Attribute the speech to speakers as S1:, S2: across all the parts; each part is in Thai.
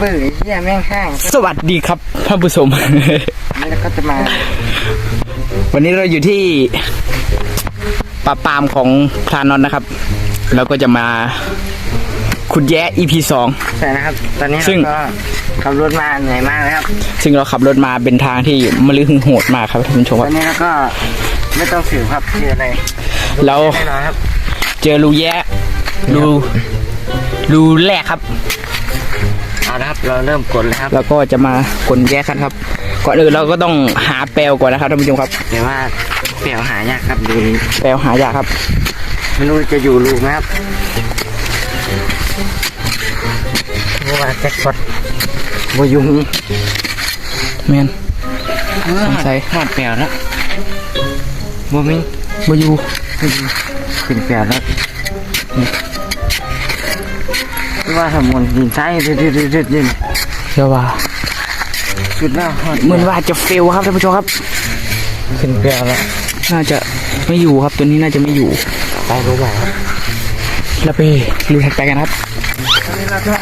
S1: เปื่อยเหี้ยแม่งห้าง
S2: สวัสดีครับท่านผู้ชม
S1: แล้วก็จะมา
S2: วันนี้เราอยู่ที่ป่าปามของพรานนท์นะครับ เราก็จะมาขุดแย้ EP สอง
S1: ใช่นะครับ ตอนนี้
S2: ซึ่ง
S1: เราก็ขับรถมาเหนื่อยมากเลยครับ
S2: ซึ่งเราขับรถมาเป็นทางที่มะลือหึงโหดมากครับท่านผู้ชม
S1: ต
S2: ค
S1: อ
S2: รั
S1: น
S2: บ
S1: นี้เราก็ไม่ต้องสืบครับคืออะไร
S2: เรา
S1: แน่นอนครับ
S2: เจอรูแย้รูรูแรกครับ
S1: เอาละครับ เราเริ่มกดเลยครับ
S2: แล้วก็จะมาขนแย้กันครับ ก่อนอื่นเราก็ต้องหาแปลวก่อนนะครับท่านผู้ชมครับ
S1: แต่ว่าเปลี่ยวหายากครับดูนี้
S2: แปลวหายากครับ
S1: ไม่รู้จะอยู่รูไหมครับเพราะว่าแจ็คพอตบยุง
S2: แมนสงสัย
S1: หอดเปลี่ยวแล้วบมิง
S2: บอยู
S1: ขึ้นเปลี่ยวแล้วนี่ ว่าสมุนดินใต้ดืดดืดดืดดืดยืน
S2: เชื่อว่า
S1: สุดแล้วหอด
S2: เหมือนว่าจะเฟลครับท่านผู้ชมครับ
S1: ขึ้นเปลี่ยวแล้ว
S2: น่าจะไม่อยู่ครับตัวนี้น่าจะไม่อยู่
S1: ไปรู้ไหม
S2: เราไปดูถัดไปกันครับ
S1: ตอนนี้เราก็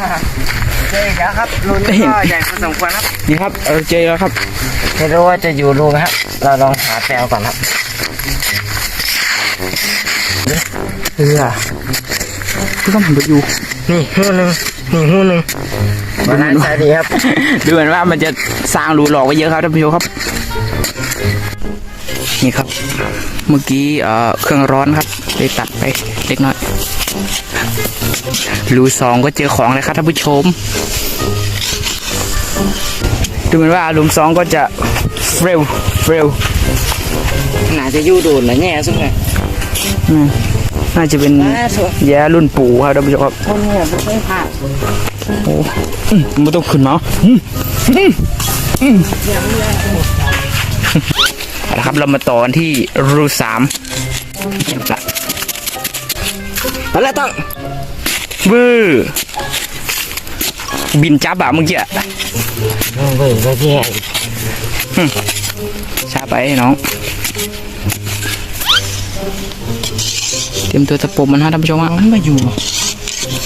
S1: เจออีกแล้วครับรูนี้ก็ใหญ่พอสมควรครับ
S2: นี่ครับเราเจอแล้วครับ
S1: ไม่รู้ว่าจะอยู่รูไหมครับ เราลองหาแปลวก่อนครับ
S2: เออ ที่ต้องหันไปอยู่
S1: นี่หูหนึ่งนี่หูหนึ่งวันนั้นใจดีครับ
S2: ดูเหมือนว่ามันจะสร้างรูหลอกไว้เยอะครับท่านผู้ชมครับ นี่ครับ เมื่อกี้เอ่อเครื่องร้อนครับเลยตัดไปเล็กน้อย รูสองก็เจอของเลยครับท่านผู้ชม ดูเหมือนว่ารูมสองก็จะเร็วเร็ว
S1: น่าจะอยู่โดนนะแง่สุดเลย
S2: อืม น่าจะเป็น
S1: น่าสวย
S2: แย่รุ่นปู่ครับท่านผู้ชมครับ
S1: คนเนี่ยไม่เคยผ่าน
S2: โอ้อืมไม่ต้องขึ้นมาอืมอืมอืมเอาละครับเรามาต่อกันที่รูสามละ
S1: ไปแล้วต้อง
S2: เบอร์บินจับอะเมื่อกี้อะ
S1: เว้ยก็แย่
S2: ช้าไปน้อง เตรียมตัวตะปบมันฮะท่านผู้ชมฮะมันมาอยู่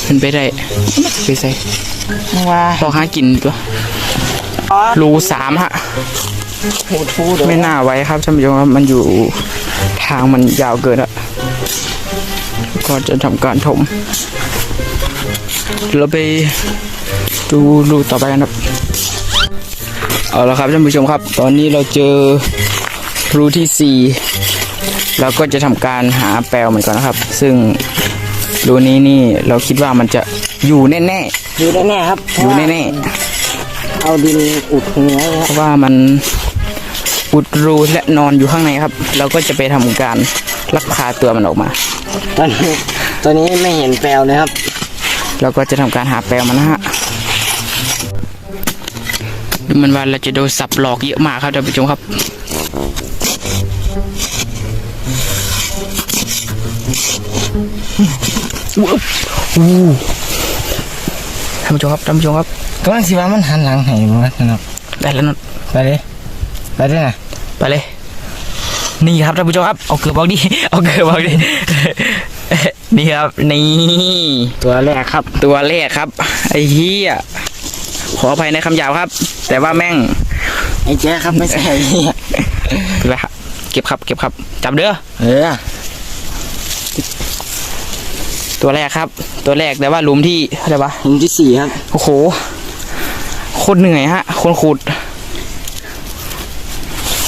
S2: เป็นไปได้ไปใส่
S1: ว่า
S2: พอหากินตัวรูสามฮะ
S1: พูดพูด
S2: ไม่น่าไว้ครับท่านผู้ชมครับมันอยู่ทางมันยาวเกินอะก็จะทำการถมเราไปดูรูต่อไปกันครับเอาละครับท่านผู้ชมครับ ตอนนี้เราเจอรูที่สี่ เราก็จะทำการหาแปลวเหมือนกันนะครับ ซึ่งรูนี้นี่เราคิดว่ามันจะอยู่แน่
S1: อยู่แน่ๆครับ
S2: ๆอยู่แน่
S1: เอาดินอุดหัว
S2: ๆเพราะว่ามันอุดรูและนอนอยู่ข้างในครับ เราก็จะไปทำการลักพาตัวมันออกมา
S1: ตอนนี้ตอนนี้ไม่เห็นแปลวเลยครับ
S2: เราก็จะทำการหาแปลวมันนะฮะดูเหมันว่าเราจะโดนสับหลอกเยอะมากครับท่านผู้ชมครับ อู้อู้ท่านผู้ชมครับท่านผู้ชมครับ
S1: ก็ว่าสิว่ามันหันหลังให้บ่นะครับ
S2: ได้แล้วนน
S1: ไปเลยไปเลยนะ
S2: ไปเลย นี่ครับท่านผู้ชมครับเอาเกือบบอกดิเอาเกือบบอกดินี่ครับนี่
S1: ตัวแรกครับ
S2: ตัวแรกครับ ไอ้เหี้ยขออภัยในคำหยาบครับ แต่ว่าแม่ง
S1: ไอ้แจ๊คครับไม่ใช่เนี่ย
S2: เป็นไรครับเก็บครับ เก็บครับจับเด้อ
S1: เออ
S2: ตัวแรกครับ ตัวแรกแต่ว่าหลุมที่อะไรวะ
S1: หลุมที่สี่ครับ
S2: โอ้โหโคตรเหนื่อยฮะคนขุด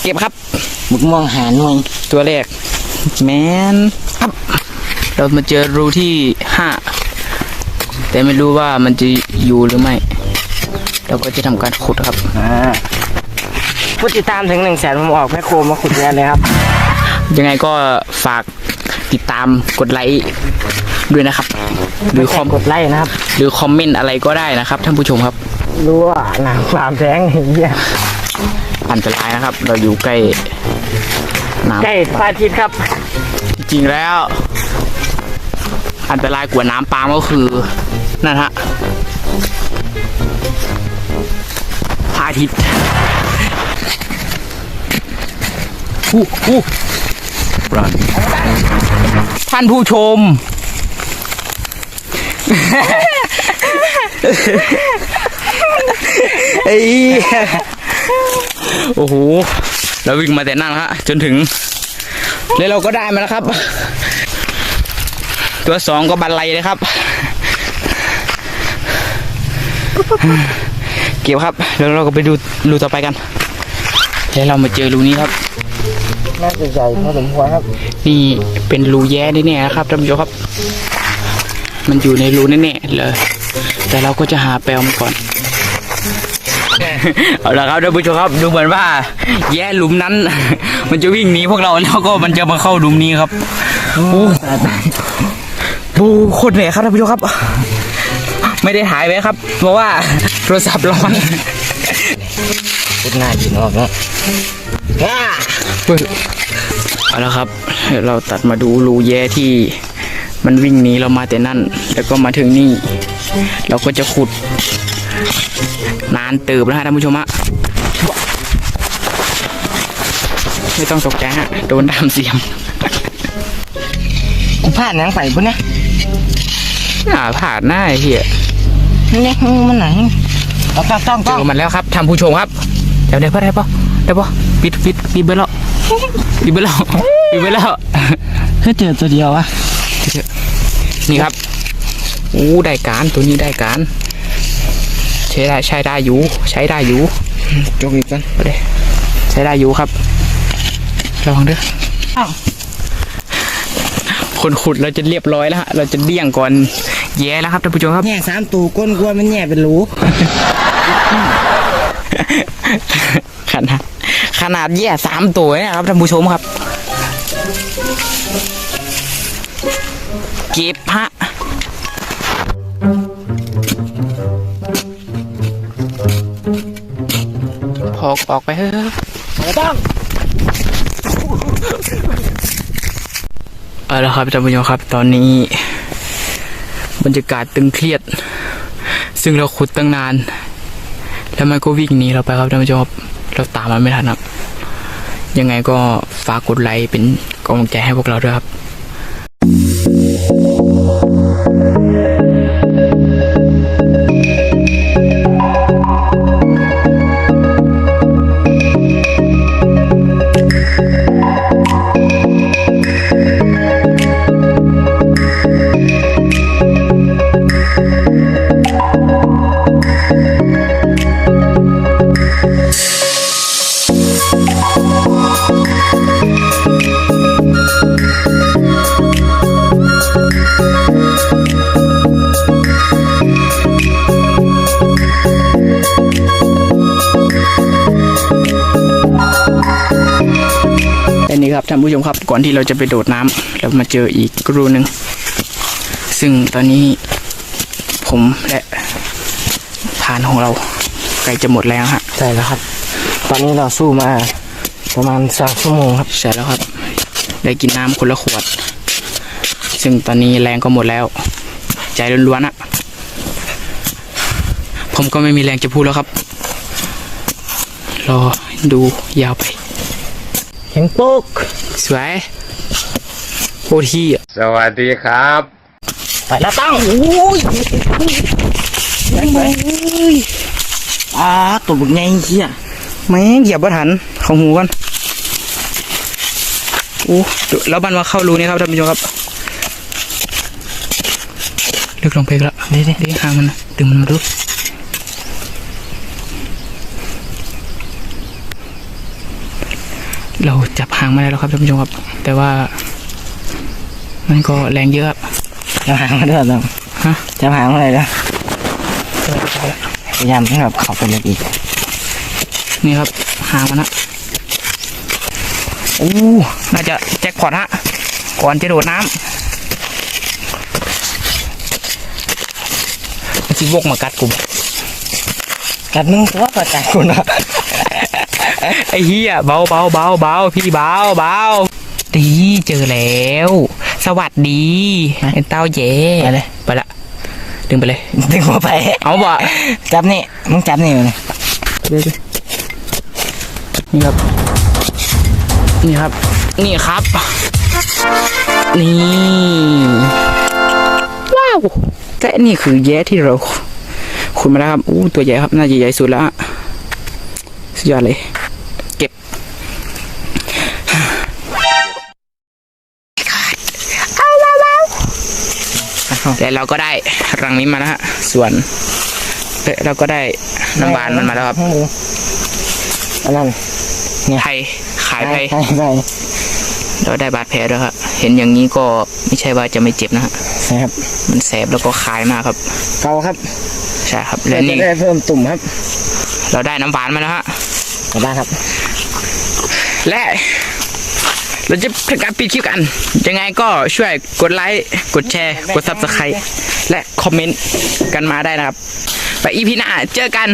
S2: เก็บครับ
S1: มึกมองหาหน่วย
S2: ตัวแรก แมนครับ เรามาเจอรูที่ห้าแต่ไม่รู้ว่ามันจะอยู่หรือไม่ เราก็จะทำการขุดครับ
S1: อ่าผู้ติดตามถึงหนึ่งแสนผมออกแม่โครมาขุดแย่เลยครับ
S2: ยังไงก็ฝาก ติดตามกดไลค์ด้วยนะครับ หรือคอม
S1: กดไลค์นะครับ
S2: หรือคอมเมนต์อะไรก็ได้นะครับ ท่านผู้ชมครับ
S1: รู้ว่าหนังฟาร์มแท้งไอ้เหี้ย
S2: อันตรายนะครับ เราอยู่ใกล้น้ำ
S1: ใกล้พระอาทิตย์ครับ
S2: จริงๆแล้ว อันตรายกว่าน้ำปาล์มก็คือนั่นฮะพระอาทิตย์ฮู้ฮู้รัน ท่านผู้ชม
S1: ม
S2: เอ้โอ้โห เราวิ่งมาแต่นั่นฮะ จนถึง แล้วเราก็ได้มาแล้วครับ ตัวสองก็บันไลเลยครับ เก็บครับ แล้วเราก็ไปดูรูต่อไปกัน แล้วเรามาเจอรูนี้ครับ
S1: น่าจะใหญ่พอสมควรครับ
S2: นี่เป็นรูแย้แน่ๆนะครับท่านผู้ชมครับ มันอยู่ในรูแน่ๆเลย แต่เราก็จะหาแปลวมันก่อน เอาละครับท่านผู้ชมครับ ดูเหมือนว่า แย่หลุมนั้น มันจะวิ่งหนีพวกเราแล้วก็มันจะมาเข้าหลุมนี้ครับโอ้ดูโคตรเหนื่อยครับท่านผู้ชมครับ ไม่ได้ถ่ายไว้ครับ เพราะว่าโทรศัพท์ร้อน
S1: พุดหน้ากินออกเนาะ
S2: เอาละครับ เราตัดมาดูรูแย่ที่มันวิ่งหนีเรามาแต่นั่น แล้วก็มาถึงนี่ เราก็จะขุด นานเติบนะฮะท่านผู้ชมฮะไม่ต้องตกใจฮะ โดนดามเสียม
S1: กูพลาดหนังไปพุ่นนะ
S2: อ่าผ่านหน้าไอ้เหี้ย
S1: เนี่ยมันหนังต้องต้องต้อง
S2: เจ
S1: ต้อง
S2: อมันแล้วครับท่านผู้ชมครับเดี๋ยวได้ปะได้ปะได้ปะ ปิดปิดปิดไปแล้วปิดไปแล้วปิดไปแล้ว
S1: แค่เจอตัวเดียวอะ
S2: นี่ครับอู้ได้การตัวนี้ได้การใช้ได้ใช้ได้อยู่ใช้ได้อยู่
S1: จกอีกกัน
S2: ไปเลยใช้ได้อยู่ครับระวังเด้อ
S1: อ้าว
S2: คนขุดเราจะเรียบร้อยแล้วฮะเราจะเดี่ยงก่อนแย่แล้วครับท่านผู้ชมครับ
S1: แง่สามตูก้นกลัวมันแง่เป็นรู
S2: ขนาด ขนาดแย่สามตัวเนี่ยครับท่านผู้ชมครับ เก็บฮะพอกออกไปเฮ้ย
S1: ต้อง
S2: เอาละครับท่านผู้ชมครับ ตอนนี้บรรยากาศตึงเครียด ซึ่งเราขุดตั้งนาน แล้วมันก็วิ่งหนีเราไปครับท่านผู้ชมครับ เราตามมันไม่ทันครับ ยังไงก็ฝากกดไลค์เป็นกำลังใจให้พวกเราด้วยครับานผู้ชมครับ ก่อนที่เราจะไปโดดน้ำเรามาเจออีกรูหนึ่งซึ่งตอนนี้ผมและพานของเราใกล้จะหมดแล้วฮะ
S1: ใช่แล้วครับ ตอนนี้เราสู้มาประมาณสามชั่วโมงครับ
S2: ใช่แล้วครับ ได้กินน้ำคนละขวด ซึ่งตอนนี้แรงก็หมดแล้ว ใจล้วนๆอะผมก็ไม่มีแรงจะพูดแล้วครับ รอดูยาวไป
S1: เห็นปุ๊ก
S2: สวยโคตรที่อะ
S3: สวัสดีครับ
S1: ไปแล้วต้องโอ้ยอ่าตัวบุกไงเหี้ย
S2: แม่งเหยียบบ่ทันของหูกันอู้แล้วมันมาเข้ารูนี่ครับท่านผู้ชมครับลึกลงไปอีกแล้วเดี๋ยวเดี๋ยวหางมันนะดึงมันมาดู เราจับหางมาได้แล้วครับท่านผู้ชมครับ แต่ว่า มันก็แรงเยอะครับ
S1: จะหางมาด้วยต้อง
S2: ฮะ
S1: จะหางอะไรนะพยายามให้แบบเข้าไปลึกอีก
S2: นี่ครับหางมันนะโอ้น่าจะแจ็คพอตฮะก่อนจะโดดน้ำมันสิวกมากัดกู
S1: กัดมึงตัวประจันคุณนะ
S2: ไอ้เหี้ยเบาเบาเบาเบาพี่เบาเบาดีเจอแล้ว สวัสดีไอ้เต้าเย่ไปเลยไปละดึงไปเลย
S1: ดึงหัวไป
S2: เอาบ่
S1: จับนี่มึงจับนี่เลย
S2: นี่ครับ นี่ครับ นี่ครับ นี่ว้าวแต่นี่คือแย้ที่เราขุดมาแล้วครับอู้ตัวใหญ่ครับน่าจะใหญ่สุดแล้วฮะสุดยอดเลย แล้วเราก็ได้รังนี้มาแล้วฮะ ส่วนเอ๊ะเราก็ได้น้ำหวานมันมาแล้วครับ
S1: อันนั้น
S2: ไทยขายไป
S1: ใช่ใช่
S2: เราได้บาดแผลด้วยครับเห็นอย่างนี้ก็ไม่ใช่ว่าจะไม่เจ็บนะฮะ
S1: ใช่ครับ
S2: มันแสบแล้วก็คายมากครับ
S1: เกาครับ
S2: ใช่ครับ และ
S1: เราจะ
S2: นี่
S1: ได้เพิ่มตุ่มครับ
S2: เราได้น้ำหวานมาแล้วฮะ
S1: กลับบ้านครับ
S2: และ เราจะทำการปิดคลิปกัน ยังไงก็ช่วยกดไลค์ กดแชร์ กดซับสไครต์และคอมเมนต์กันมาได้นะครับ ไปอีพีหน้าเจอกัน